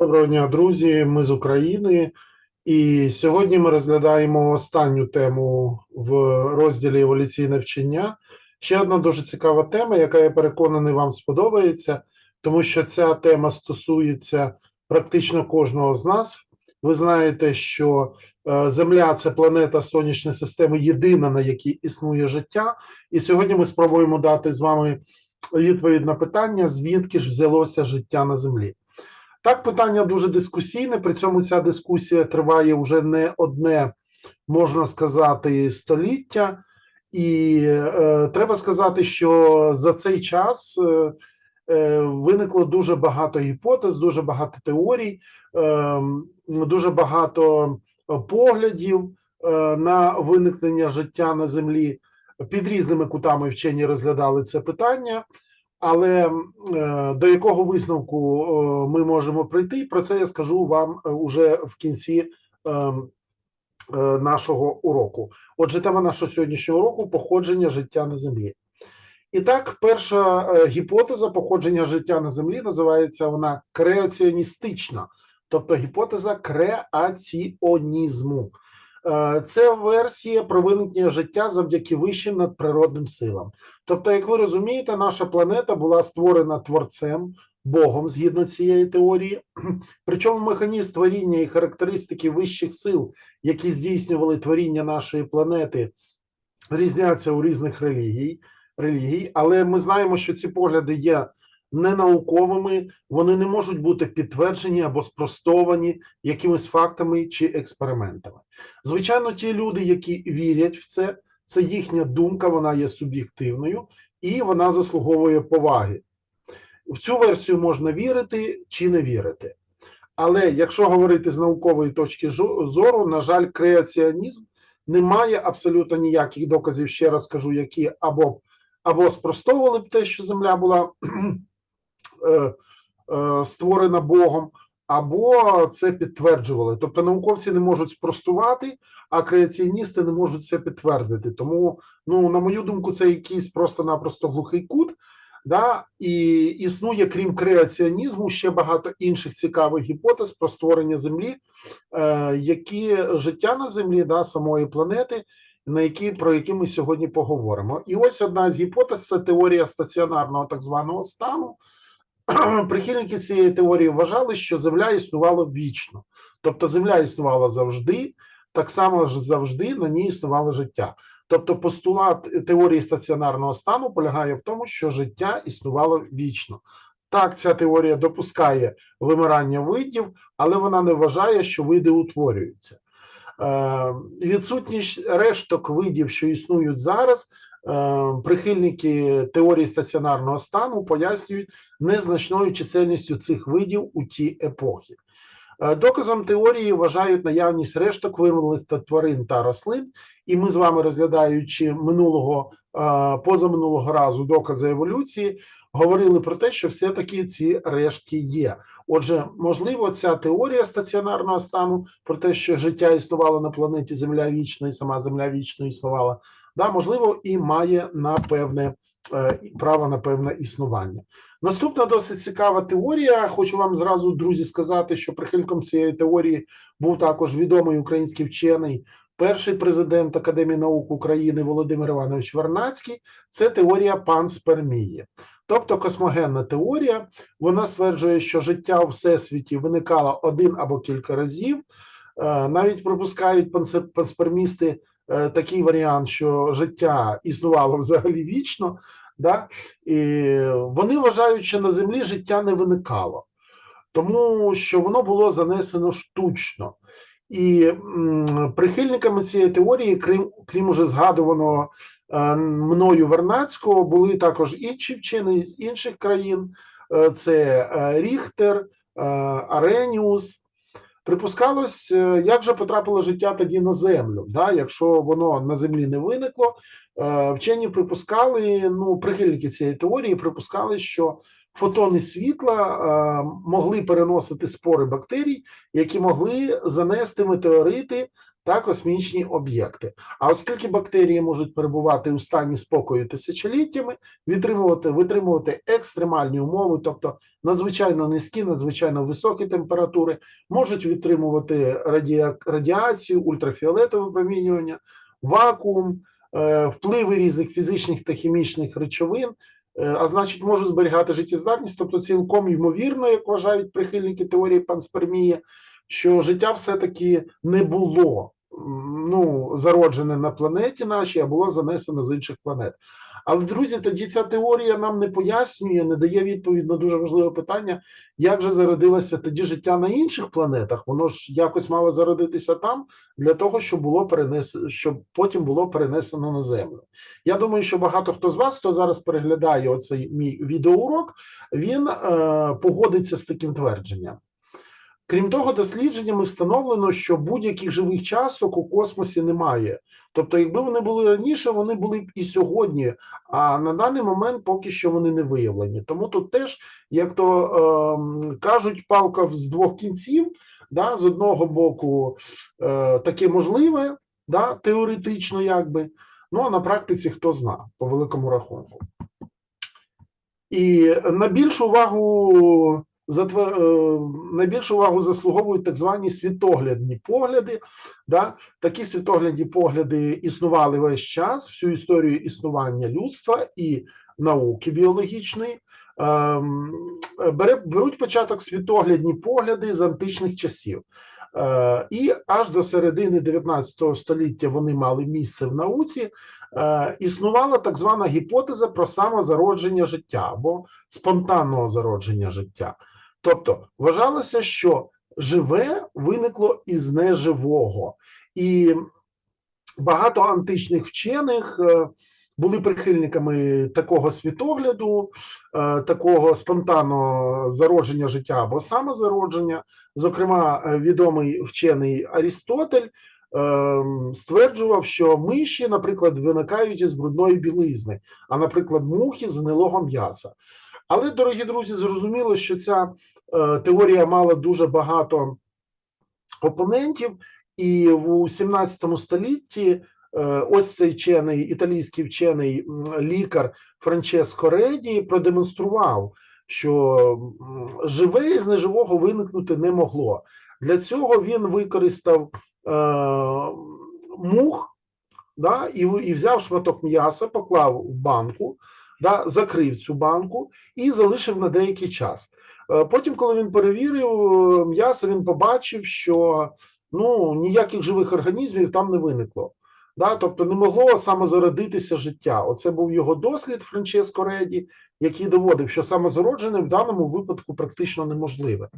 Доброго дня, друзі. Ми з України, і сьогодні ми розглядаємо останню тему в розділі еволюційне вчення. Ще одна дуже цікава тема, яка я переконаний вам сподобається, тому що ця тема стосується практично кожного з нас. Ви знаєте, що е, Земля це планета сонячної системи, єдина на якій існує життя. І сьогодні ми спробуємо дати з вами відповідь на питання, звідки ж взялося життя на землі. Так, питання дуже дискусійне. При цьому ця дискусія триває вже не одне, можна сказати, століття, і е, треба сказати, що за цей час е, е, виникло дуже багато гіпотез, дуже багато теорій, е, дуже багато поглядів е, на виникнення життя на землі. Під різними кутами вчені розглядали це питання. Але е, до якого висновку е, ми можемо прийти, про це я скажу вам е, уже в кінці е, е, нашого уроку. Отже, тема нашого сьогоднішнього уроку походження життя на землі. І так, перша гіпотеза походження життя на землі називається вона креаціоністична, тобто гіпотеза креаціонізму. Е, Це версія про виникнення життя завдяки вищим надприродним силам. Тобто, як ви розумієте, наша планета була створена творцем, Богом згідно цієї теорії. Причому механізм творіння і характеристики вищих сил, які здійснювали творіння нашої планети, різняться у різних релігій, релігій. Але ми знаємо, що ці погляди є ненауковими, вони не можуть бути підтверджені або спростовані якимись фактами чи експериментами. Звичайно, ті люди, які вірять в це, це їхня думка, вона є суб'єктивною і вона заслуговує поваги. В цю версію можна вірити чи не вірити. Але якщо говорити з наукової точки зору, на жаль, креаціонізм не має абсолютно ніяких доказів, ще раз кажу, які або або спростовували б те, що Земля була створена Богом, або це підтверджували. Тобто науковці не можуть спростувати, а креаціоністи не можуть це підтвердити. Тому, ну, на мою думку, це якийсь просто-напросто глухий кут. Да, і існує, крім креаціонізму, ще багато інших цікавих гіпотез про створення Землі, е, які життя на Землі, да, самої планети, на які про які ми сьогодні поговоримо. І ось одна з гіпотез це теорія стаціонарного так званого стану. Прихильники цієї теорії вважали, що Земля існувала вічно, тобто Земля існувала завжди, так само ж завжди на ній існувало життя. Тобто, постулат теорії стаціонарного стану полягає в тому, що життя існувало вічно. Так, ця теорія допускає вимирання видів, але вона не вважає, що види утворюються. Е, відсутність решток видів, що існують зараз, прихильники теорії стаціонарного стану пояснюють незначною чисельністю цих видів у ті епохи. Е, Доказом теорії вважають наявність решток вимерлих тварин та рослин, і ми з вами, розглядаючи минулого позаминулого разу докази еволюції, говорили про те, що все-таки ці рештки є. Отже, можливо, ця теорія стаціонарного стану про те, що життя існувало на планеті Земля вічно і сама Земля вічно існувала, да, можливо, і має на певне е, право на певне існування. Наступна досить цікава теорія. Хочу вам зразу, друзі, сказати, що прихильником цієї теорії був також відомий український вчений. Перший президент Академії наук України Володимир Іванович Вернацький це теорія панспермії. Тобто космогенна теорія, вона стверджує, що життя у всесвіті виникало один або кілька разів. Е, навіть пропускають панспермісти е, такий варіант, що життя існувало взагалі вічно, да? і вони вважають, що на землі життя не виникало, тому що воно було занесено штучно. І м, прихильниками цієї теорії, крім крім уже згадуваного мною Вернацького, були також інші вчені з інших країн: е, це е, Ріхтер, е, Ареніус. Припускалось, е, як же потрапило життя тоді на землю, да? якщо воно на землі не виникло, е, вчені припускали, ну, прихильники цієї теорії припускали, що фотони світла е, могли переносити спори бактерій, які могли занести метеорити та космічні об'єкти. А оскільки бактерії можуть перебувати у стані спокою тисячоліттями, витримувати, витримувати екстремальні умови, тобто надзвичайно низькі, надзвичайно високі температури, можуть витримувати радіа... радіацію, ультрафіолетове випромінювання, вакуум, е, впливи різних фізичних та хімічних речовин. е, А значить, можуть зберігати життєздатність, тобто цілком ймовірно, як вважають прихильники теорії панспермії, що життя все-таки не було ну, зароджене на планеті нашій, а було занесено з інших планет. Але, друзі, тоді ця теорія нам не пояснює, не дає відповідь на дуже важливе питання, як же зародилося тоді життя на інших планетах. Воно ж якось мало зародитися там для того, щоб було перенесено, щоб потім було перенесено на землю. Я думаю, що багато хто з вас, хто зараз переглядає оцей мій відеоурок, він е, погодиться з таким твердженням. Крім того, дослідженнями встановлено, що будь-яких живих часток у космосі немає. Тобто, якби вони були раніше, вони були б і сьогодні. А на даний момент поки що вони не виявлені. Тому тут теж, як то е, кажуть, палка з двох кінців. Да, з одного боку, е, таке можливе, да, теоретично, якби. Ну а на практиці хто зна, по великому рахунку. І на більшу увагу затвер... е, на більшу увагу заслуговують так звані світоглядні погляди. Да? Такі світоглядні погляди існували весь час, всю історію існування людства і науки біологічної. Ем, Беруть початок світоглядні погляди з античних часів. Е, І аж до середини 19 століття вони мали місце в науці. Е, Існувала так звана гіпотеза про самозародження життя або спонтанного зародження життя. Тобто вважалося, що живе виникло із неживого, і багато античних вчених е, були прихильниками такого світогляду, е, такого спонтанного зародження життя або самозародження. Зокрема, е, відомий вчений Арістотель стверджував, що миші, наприклад, виникають із брудної білизни, а, наприклад, мухи з гнилого м'яса. Але, дорогі друзі, зрозуміло, що ця е, теорія мала дуже багато опонентів, і в 17 столітті е, ось цей вчений, італійський вчений лікар Франческо Реді продемонстрував, що живе із неживого виникнути не могло. Для цього він використав е, мух да, і, і взяв шматок м'яса, поклав в банку, да, закрив цю банку і залишив на деякий час. Е, Потім, коли він перевірив е, м'ясо, він побачив, що ну, ніяких живих організмів там не виникло. Да, тобто не могло самозародитися життя. Оце був його дослід Франческо Реді, який доводив, що самозароджене в даному випадку практично неможливе.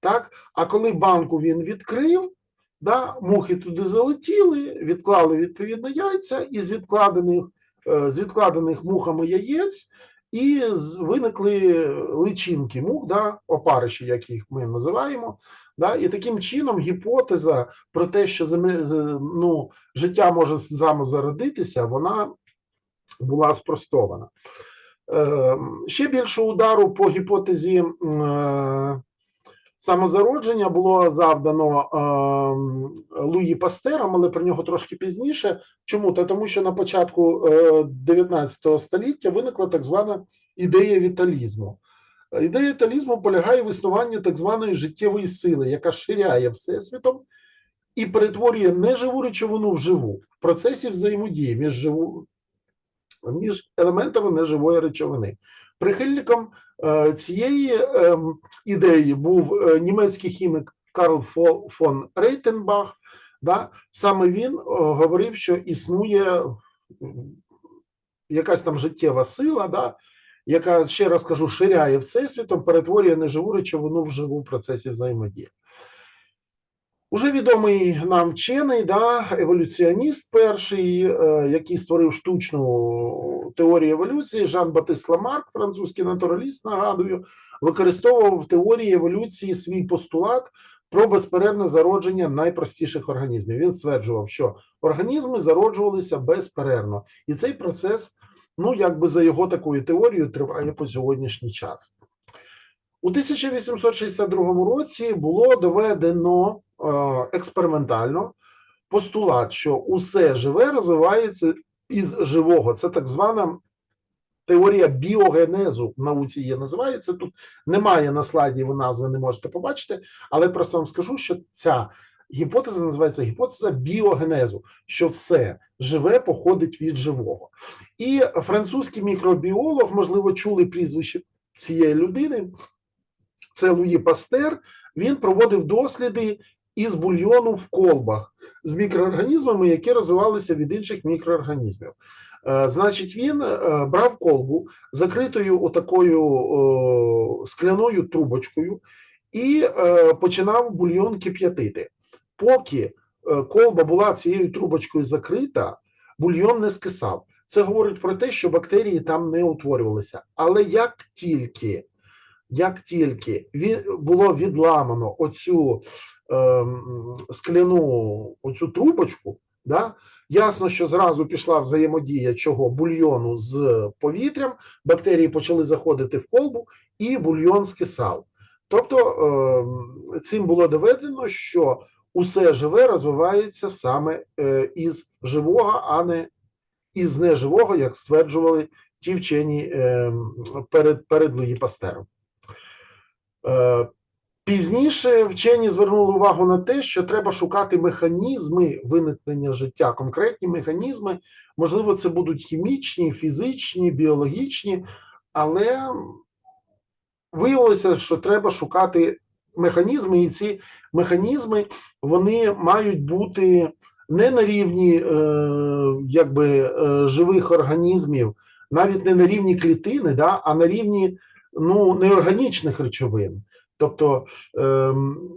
Так? А коли банку він відкрив, да, мухи туди залетіли, відклали відповідно яйця, і з відкладених, з відкладених мухами яєць і виникли личинки мух, да, опариші, як їх ми називаємо. Да, і таким чином гіпотеза про те, що земля, е, ну, життя може самозародитися, вона була спростована. Е, ще більше удару по гіпотезі е, самозародження було завдано е, Луї Пастером, але про нього трошки пізніше. Чому? Та тому, що на початку е, 19 століття виникла так звана ідея віталізму. Ідея віталізму полягає в існуванні так званої життєвої сили, яка ширяє всесвітом і перетворює неживу речовину в живу в процесі взаємодії між живу, між елементами неживої речовини. Прихильником е, цієї е, ідеї був е, німецький хімік Карл фон Рейтенбах. Да? Саме він е, говорив, що існує якась там життєва сила, да? яка, ще раз кажу, ширяє всесвітом, перетворює неживу речовину в живу в процесі взаємодії. Уже відомий нам вчений, да, еволюціоніст перший, е, який створив штучну теорію еволюції, Жан Батист Ламарк, французький натураліст, нагадую, використовував в теорії еволюції свій постулат про безперервне зародження найпростіших організмів. Він стверджував, що організми зароджувалися безперервно, і цей процес, ну якби за його такою теорією, триває по сьогоднішній час. У 1862 році було доведено е, експериментально постулат, що усе живе розвивається із живого. Це так звана теорія біогенезу в науці є називається. Тут немає на слайді, ви назви не можете побачити, але просто вам скажу, що ця гіпотеза називається гіпотеза біогенезу, що все живе походить від живого. І французький мікробіолог, можливо, чули прізвище цієї людини. Це Луї Пастер. Він проводив досліди із бульйону в колбах з мікроорганізмами, які розвивалися від інших мікроорганізмів. Е, Значить, він е, брав колбу закритою отакою скляною трубочкою і е, починав бульйон кип'ятити. Поки колба була цією трубочкою закрита, бульйон не скисав. Це говорить про те, що бактерії там не утворювалися. Але як тільки, як тільки було відламано оцю ем, скляну оцю трубочку, да, ясно, що зразу пішла взаємодія чого бульйону з повітрям, бактерії почали заходити в колбу, і бульйон скисав. Тобто ем, цим було доведено, що усе живе розвивається саме е, із живого, а не із неживого, як стверджували ті вчені е, перед, перед Луї Пастером. Е, Пізніше вчені звернули увагу на те, що треба шукати механізми виникнення життя, конкретні механізми. Можливо, це будуть хімічні, фізичні, біологічні, але виявилося, що треба шукати механізми, і ці механізми вони мають бути не на рівні е, якби, е, живих організмів, навіть не на рівні клітини, да, а на рівні ну, неорганічних речовин. Тобто ем,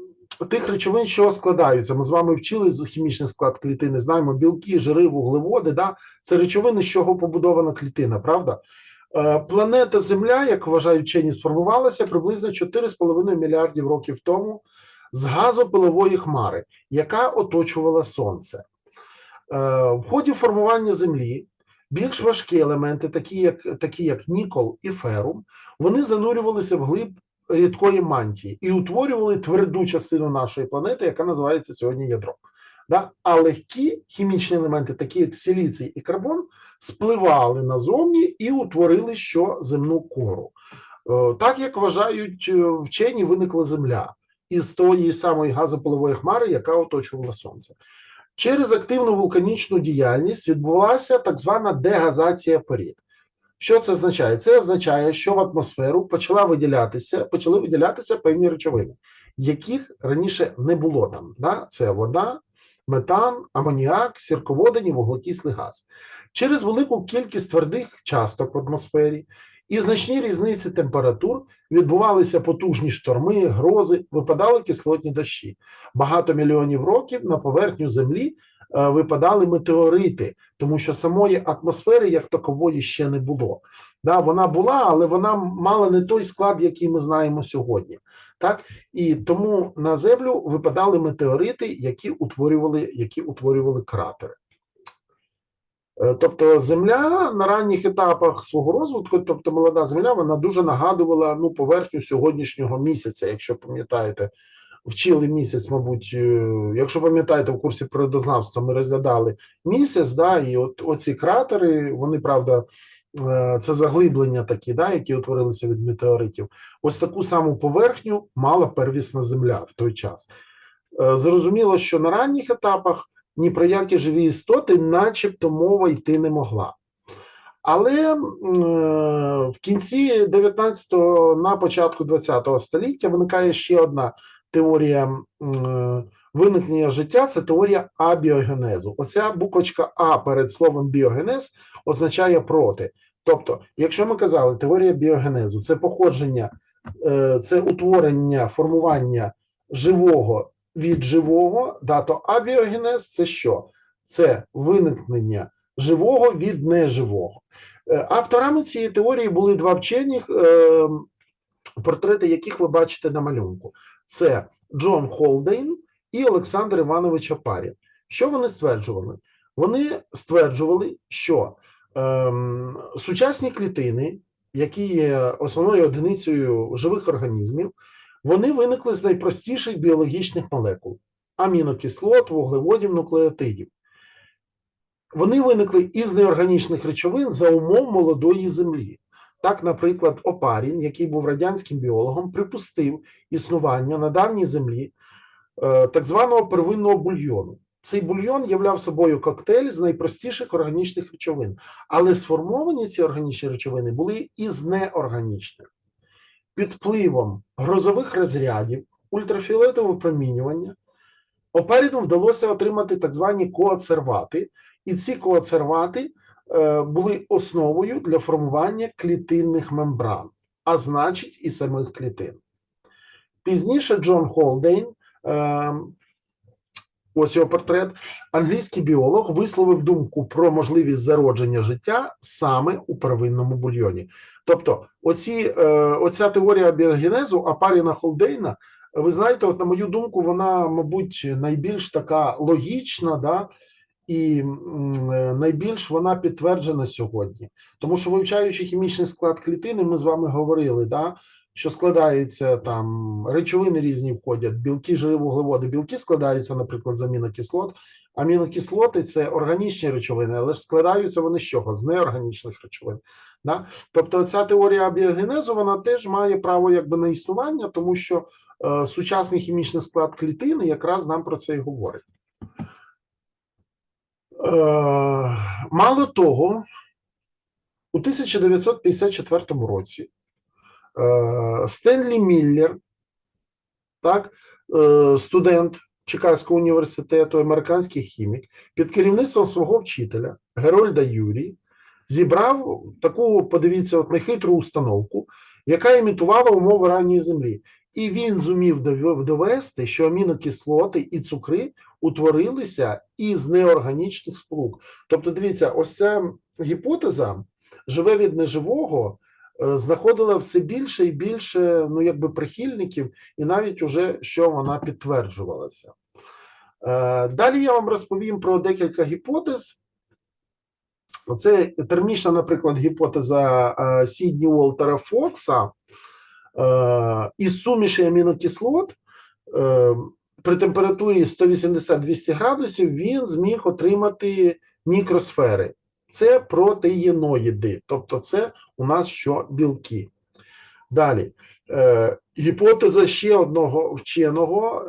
тих речовин, що складаються. Ми з вами вчили хімічний склад клітини, знаємо білки, жири, вуглеводи. Да? Це речовини, з чого побудована клітина, правда? Е, Планета Земля, як вважають вчені, сформувалася приблизно 4,5 мільярдів років тому з газопилової хмари, яка оточувала Сонце. Е, В ході формування Землі більш важкі елементи, такі як, такі як нікол і ферум, вони занурювалися вглиб рідкої мантії і утворювали тверду частину нашої планети, яка називається сьогодні ядром. Да? А легкі хімічні елементи, такі як силіцій і карбон, спливали назовні і утворили що земну кору. Е, Так як вважають е, вчені, виникла Земля із тої самої газопилової хмари, яка оточувала Сонце. Через активну вулканічну діяльність відбулася так звана дегазація порід. Що це означає? Це означає, що в атмосферу почала виділятися, почали виділятися певні речовини, яких раніше не було там. Да? Це вода, метан, амоніак, сірководень і вуглекислий газ. Через велику кількість твердих часток в атмосфері і значні різниці температур відбувалися потужні шторми, грози, випадали кислотні дощі. Багато мільйонів років на поверхню Землі е, випадали метеорити, тому що самої атмосфери як такової ще не було. Да, вона була, але вона мала не той склад, який ми знаємо сьогодні. Так і тому на землю випадали метеорити, які утворювали, які утворювали кратери. Е, Тобто земля на ранніх етапах свого розвитку, тобто молода земля, вона дуже нагадувала ну, поверхню сьогоднішнього місяця, якщо пам'ятаєте, вчили місяць, мабуть, е, якщо пам'ятаєте, в курсі природознавства ми розглядали місяць, да, і от оці кратери, вони правда. е, Це заглиблення такі, да, які утворилися від метеоритів. Ось таку саму поверхню мала первісна земля в той час. Зрозуміло, що на ранніх етапах ні про які живі істоти, начебто мова йти не могла. Але е, в кінці 19-го, на початку 20-го століття виникає ще одна теорія е, виникнення життя це теорія абіогенезу. Оця буквочка А перед словом біогенез означає проти. Тобто, якщо ми казали, теорія біогенезу це походження, е, це утворення, формування живого від живого, да, то абіогенез це що? Це виникнення живого від неживого. Е, Авторами цієї теорії були два вчені, е, портрети яких ви бачите на малюнку. Це Джон Холдейн і Олександр Іванович Апарін. Що вони стверджували? Вони стверджували, що ем, сучасні клітини, які є основною одиницею живих організмів, вони виникли з найпростіших біологічних молекул. амінокислот, вуглеводів, нуклеотидів. Вони виникли із неорганічних речовин за умов молодої землі. Так, наприклад, Опарін, який був радянським біологом, припустив існування на давній землі е, так званого первинного бульйону. Цей бульйон являв собою коктейль з найпростіших органічних речовин, але сформовані ці органічні речовини були із неорганічних. Під впливом грозових розрядів, ультрафіолетового випромінювання Опаріну вдалося отримати так звані коацервати, і ці коацервати е, були основою для формування клітинних мембран, а значить, і самих клітин. Пізніше Джон Холдейн, е, ось його портрет, англійський біолог, висловив думку про можливість зародження життя саме у первинному бульйоні. Тобто, оці, е, оця теорія біогенезу Апаріна Холдейна, ви знаєте, от на мою думку, вона, мабуть, найбільш така логічна, да, і е, найбільш вона підтверджена сьогодні. Тому що вивчаючи хімічний склад клітини, ми з вами говорили, да, що складаються там речовини різні входять, білки, жири, вуглеводи. Білки складаються, наприклад, з амінокислот. Амінокислоти це органічні речовини, але ж складаються вони з чого? З неорганічних речовин. Да? Тобто, ця теорія біогенезу вона теж має право якби на існування, тому що е, сучасний хімічний склад клітини якраз нам про це і говорить. Е, мало того, у 1954 році Стенлі Міллер, так, е, студент Чикагського університету, американський хімік, під керівництвом свого вчителя Герольда Юрі зібрав таку, подивіться, от нехитру установку, яка імітувала умови ранньої землі. І він зумів довести, що амінокислоти і цукри утворилися із неорганічних сполук. Тобто, дивіться, ось ця гіпотеза живе від неживого знаходила все більше і більше ну, якби прихильників, і навіть уже що вона підтверджувалася. Е, Далі я вам розповім про декілька гіпотез. Це термічна, наприклад, гіпотеза е, Сідні Уолтера Фокса е, із суміші амінокислот е, при температурі 180-200 градусів він зміг отримати мікросфери. Це протеїноїди, тобто це у нас що білки. Далі. Е, гіпотеза ще одного вченого е,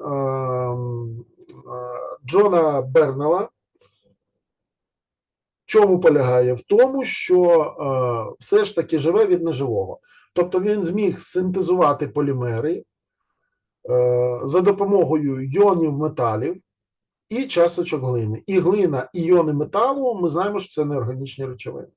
е, Джона Бернела. В чому полягає? В тому, що е, все ж таки живе від неживого. Тобто він зміг синтезувати полімери е, за допомогою йонів металів і часточок глини. І глина, і йони металу, ми знаємо, що це неорганічні речовини.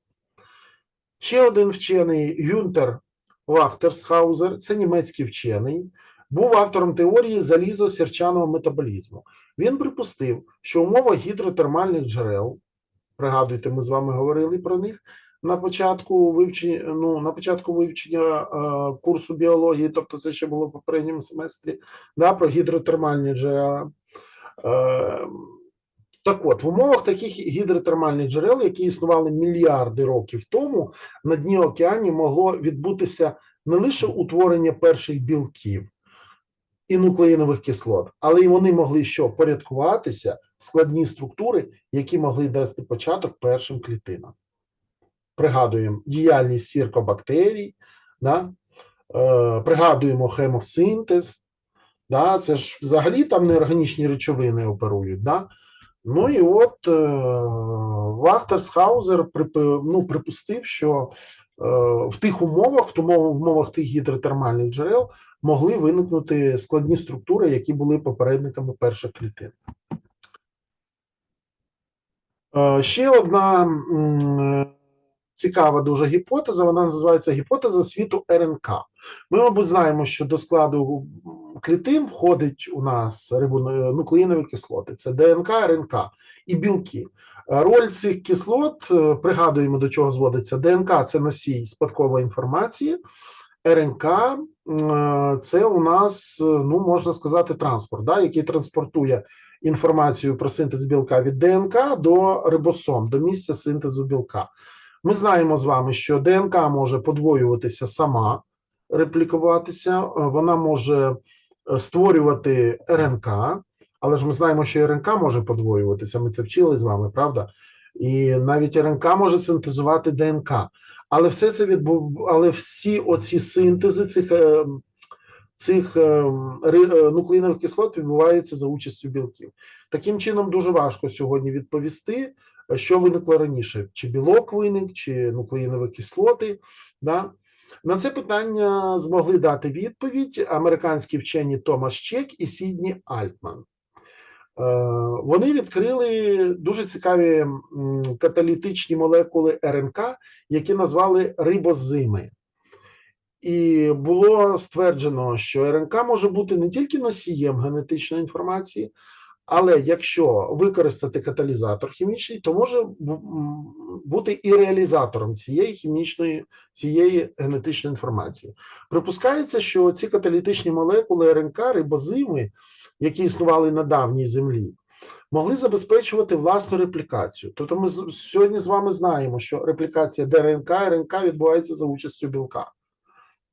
Ще один вчений Гюнтер Вахтерсхаузер, це німецький вчений, був автором теорії залізо-сірчаного метаболізму. Він припустив, що в умовах гідротермальних джерел, пригадуйте, ми з вами говорили про них на початку вивчення, ну, на початку вивчення е, курсу біології, тобто це ще було в попередньому семестрі, да, про гідротермальні джерела. Е, так от, в умовах таких гідротермальних джерел, які існували мільярди років тому, на дні океанів могло відбутися не лише утворення перших білків і нуклеїнових кислот, але й вони могли що порядкуватися складні структури, які могли дати початок першим клітинам. Пригадуємо діяльність сіркобактерій, да? е, пригадуємо хемосинтез, да? це ж взагалі там неорганічні речовини оперують. Да? Ну і от е, Вахтерсхаузер припи- ну, припустив, що е, в тих умовах, тому- в умовах тих гідротермальних джерел, могли виникнути складні структури, які були попередниками перших клітин. Е, Ще одна м, цікава дуже гіпотеза, вона називається гіпотеза світу РНК. Ми, мабуть, знаємо, що до складу клітин входить у нас рибону- нуклеїнові кислоти, це ДНК, РНК і білки. Е, Роль цих кислот, е, пригадуємо, до чого зводиться. ДНК це носій спадкової інформації, РНК е, це у нас, е, ну можна сказати, транспорт, да, який транспортує інформацію про синтез білка від ДНК до рибосом, до місця синтезу білка. Ми знаємо з вами, що ДНК може подвоюватися сама, реплікуватися, е, вона може е, створювати РНК, Але ж ми знаємо, що РНК може подвоюватися. Ми це вчили з вами, правда? І навіть РНК може синтезувати ДНК. Але все це відбув, але всі оці синтези цих, е, цих нуклеїнових кислот відбуваються за участю білків. Таким чином, дуже важко сьогодні відповісти, що виникло раніше: чи білок виник, чи нуклеїнові кислоти. Да? На це питання змогли дати відповідь американські вчені Томас Чек і Сідні Альтман. Е, Вони відкрили дуже цікаві каталітичні молекули РНК, які назвали рибозими. І було стверджено, що РНК може бути не тільки носієм генетичної інформації, але якщо використати каталізатор хімічний, то може бути і реалізатором цієї хімічної, цієї генетичної інформації. Припускається, що ці каталітичні молекули РНК, рибозими, які існували на давній землі, могли забезпечувати власну реплікацію. Тобто, ми сьогодні з вами знаємо, що реплікація ДРНК РНК відбувається за участю білка,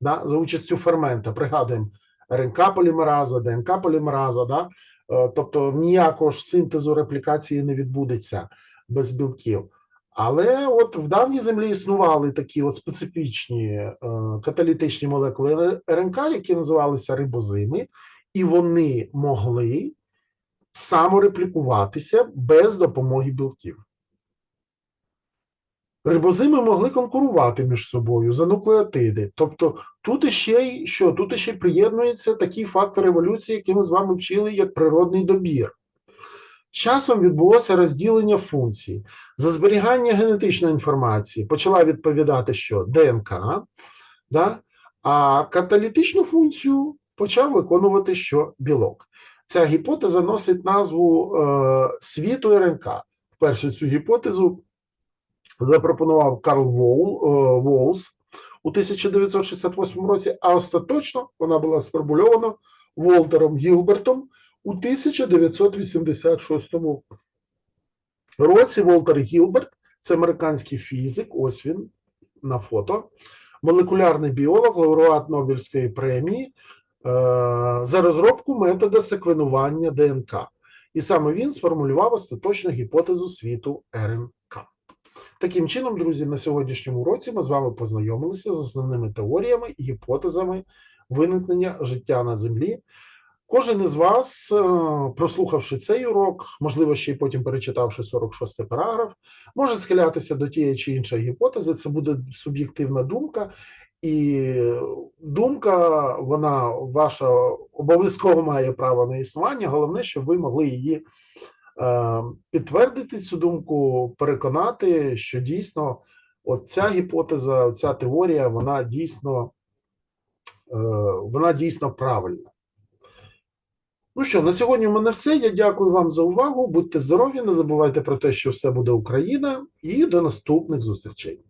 да? за участю фермента. Пригадуємо РНК полімераза, ДНК полімераза. Да? Е, Тобто ніякого ж синтезу реплікації не відбудеться без білків. Але от в давній землі існували такі от специфічні е, каталітичні молекули РНК, які називалися рибозими, і вони могли самореплікуватися без допомоги білків. Рибозими могли конкурувати між собою за нуклеотиди. Тобто тут іще й що? Тут іще приєднується такий фактор еволюції, який ми з вами вчили як природний добір. Часом відбулося розділення функцій. За зберігання генетичної інформації почала відповідати, що ДНК, да? а каталітичну функцію почав виконувати що білок. Ця гіпотеза носить назву е, світу РНК. Вперше цю гіпотезу запропонував Карл Воул, е, Воулс у 1968 році, а остаточно вона була сформульована Волтером Гілбертом у 1986 році. Волтер Гілберт це американський фізик, ось він на фото, молекулярний біолог, лауреат Нобелівської премії е, за розробку метода секвенування ДНК. І саме він сформулював остаточну гіпотезу світу РНК. Таким чином, друзі, на сьогоднішньому уроці ми з вами познайомилися з основними теоріями і гіпотезами виникнення життя на Землі. Кожен із вас, е, прослухавши цей урок, можливо, ще й потім перечитавши 46 параграф, може схилятися до тієї чи іншої гіпотези. Це буде суб'єктивна думка, і думка, вона ваша обов'язково має право на існування. Головне, щоб ви могли її підтвердити цю думку, переконати, що дійсно оця ця гіпотеза, ця теорія, вона дійсно, е, вона дійсно правильна. Ну що, на сьогодні в мене все. Я дякую вам за увагу. Будьте здорові, не забувайте про те, що все буде Україна, і до наступних зустрічей.